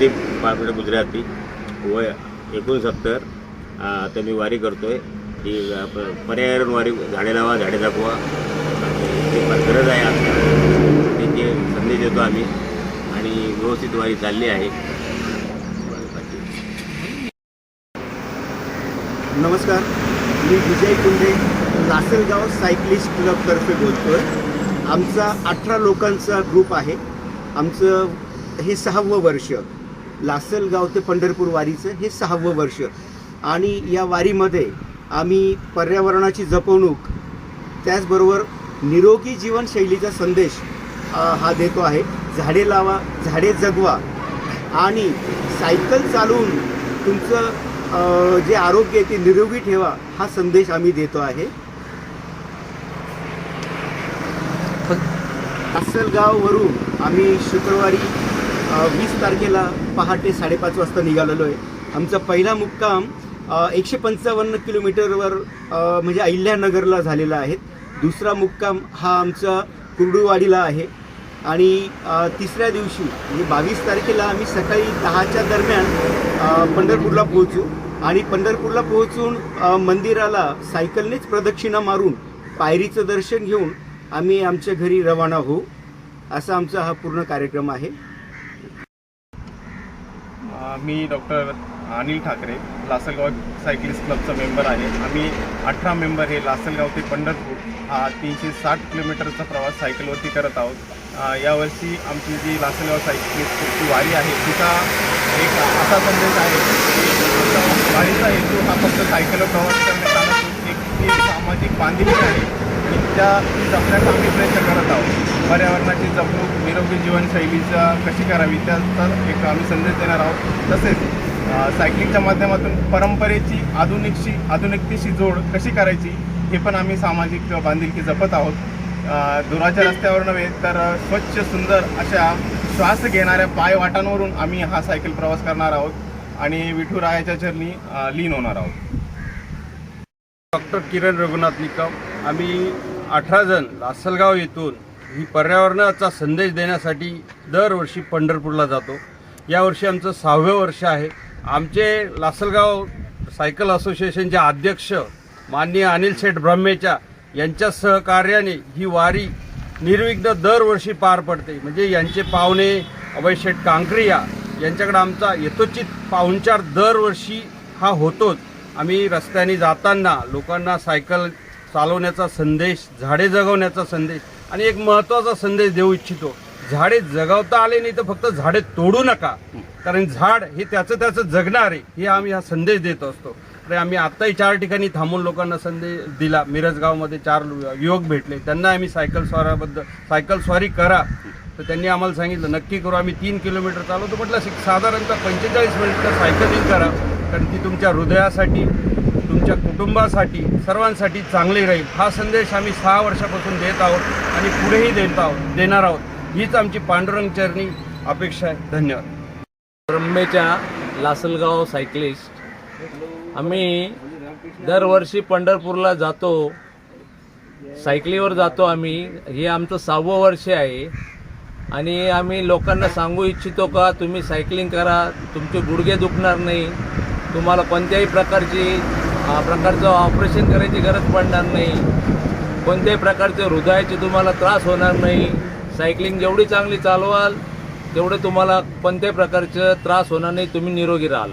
प्रदीप बाळकृष्ण गुजराती वय एकोणसत्तर आता मी वारी करतो आहे की पर्यावरण वारी झाडे लावा झाडे दाखवा. ते गरज आहे आजकाल त्याचे संदेश देतो आम्ही. आणि व्यवस्थित वारी चालली आहे. नमस्कार. मी विजय कुंडे लासलगाव सायक्लिस्ट क्लबतर्फे आहे आमचा अठरा लोकांचा ग्रुप आहे. आमचं हे सहावं वर्ष. लासलगाव ते पंढरपूर वारीचं हे सहावं वर्ष. आणि या वारीमध्ये आम्ही पर्यावरणाची जपवणूक त्याचबरोबर निरोगी जीवनशैलीचा संदेश हा देतो आहे. झाडे लावा झाडे जगवा आणि सायकल चालवून तुमचं जे आरोग्य आहे ते निरोगी ठेवा हा संदेश आम्ही देतो आहे. अस्सलगाववरून आम्ही शुक्रवारी वीस तारखेला पहाटे साडेपाच वाजता निघालेलो आहे. आमचा पहिला मुक्काम एकशे पंचावन्न किलोमीटरवर म्हणजे अहिल्यानगरला झालेला आहे. दुसरा मुक्काम हा आमचा कुर्डूवाडीला आहे. आणि तिसऱ्या दिवशी म्हणजे बावीस तारखेला आम्ही सकाळी दहाच्या दरम्यान पंढरपूरला पोहोचू. आणि पंढरपूरला पोहोचून मंदिराला सायकलनेच प्रदक्षिणा मारून पायरीचं दर्शन घेऊन आम्ही आमच्या घरी रवाना होऊ. असा आमचा हा पूर्ण कार्यक्रम आहे. मी डॉक्टर अनिल ठाकरे लासलगाव सायकलिस्ट क्लबचा मेंबर आहे. आम्ही अठरा मेंबर हे लासलगाव ते पंढरपूर हा तीनशे साठ किलोमीटरचा प्रवास सायकलवरती करत आहोत. यावर्षी आमची जी लासलगाव सायकलिस्टची वारी आहे तिचा एक असा संदेश आहे की वारीचा हेतू हा फक्त सायकलवर प्रवास करण्यात आला एक एक सामाजिक बांधिलकी आहे. की त्या ती जपण्याचा आम्ही प्रयत्न करत आहोत. पर्यावरणाची जपणूक निरोगी जीवनशैलीचा कशी करावी त्याचा एक आम्ही संदेश देणार आहोत. तसेच सायकलिंगच्या माध्यमातून परंपरेची आधुनिकशी आधुनिकतेशी जोड कशी करायची हे पण आम्ही सामाजिक बांधिलकी जपत आहोत. दुराच्या रस्त्यावर नव्हे तर स्वच्छ सुंदर अशा श्वास घेणाऱ्या पायवाटांवरून आम्ही हा सायकल प्रवास करणार आहोत. आणि विठुरायाच्या चरणी लीन होणार आहोत. डॉक्टर किरण रघुनाथ निकम आम्ही अठरा जण लासलगाव येथून ही पर्यावरणाचा संदेश देण्यासाठी दरवर्षी पंढरपूरला जातो. यावर्षी आमचं सहावं वर्ष आहे. आमचे लासलगाव सायकल असोसिएशनचे अध्यक्ष माननीय अनिल शेठ ब्रह्मेच्या यांच्या सहकार्याने ही वारी निर्विघ्न दरवर्षी पार पडते. म्हणजे यांचे पाहुणे अभय शेठ कांक्रिया यांच्याकडे आमचा यथोचित पाहुणचार दरवर्षी हा होतोच. आम्ही रस्त्याने जाताना लोकांना सायकल चालवण्याचा संदेश झाडे जगवण्याचा संदेश आणि एक महत्त्वाचा संदेश देऊ इच्छितो. झाडे जगवता आले नाही तर फक्त झाडे तोडू नका. कारण झाड हे त्याचं त्याचं जगणार आहे हे आम्ही हा संदेश देत असतो. आणि आम्ही आत्ताही चार ठिकाणी थांबून लोकांना संदेश दिला. मिरजगावमध्ये चार युवक भेटले. त्यांना आम्ही सायकल स्वाराबद्दल सायकल स्वारी करा. तर त्यांनी आम्हाला सांगितलं नक्की करू. आम्ही तीन किलोमीटर चालवतो. म्हटलं साधारणतः पंचेचाळीस मिनिटं सायकलिंग करा. कारण ती तुमच्या हृदयासाठी तुमच्या कुटुंबासाठी सर्वांसाठी चांगली राहील. हा संदेश आम्ही सहा वर्षापासून देत आहोत आणि पुढेही देत आहोत देणार आहोत. हीच आमची पांडुरंग चरणी अपेक्षा आहे. धन्यवाद. ब्रह्मेच्या लासलगाव सायकलिस्ट आम्ही दरवर्षी पंढरपूरला जातो. सायकलीवर जातो आम्ही. हे आमचं सहावं वर्ष आहे. आणि आम्ही लोकांना सांगू इच्छितो का तुम्ही सायकलिंग करा तुमचे गुडघे दुखणार नाही. तुम्हाला कोणत्याही प्रकारची प्रकारचं ऑपरेशन करायची गरज पडणार नाही. कोणत्याही प्रकारचे हृदयाचे तुम्हाला त्रास होणार नाही. सायकलिंग जेवढी चांगली चालवाल तेवढे तुम्हाला कोणत्याही प्रकारचं त्रास होणार नाही. तुम्ही निरोगी राहाल.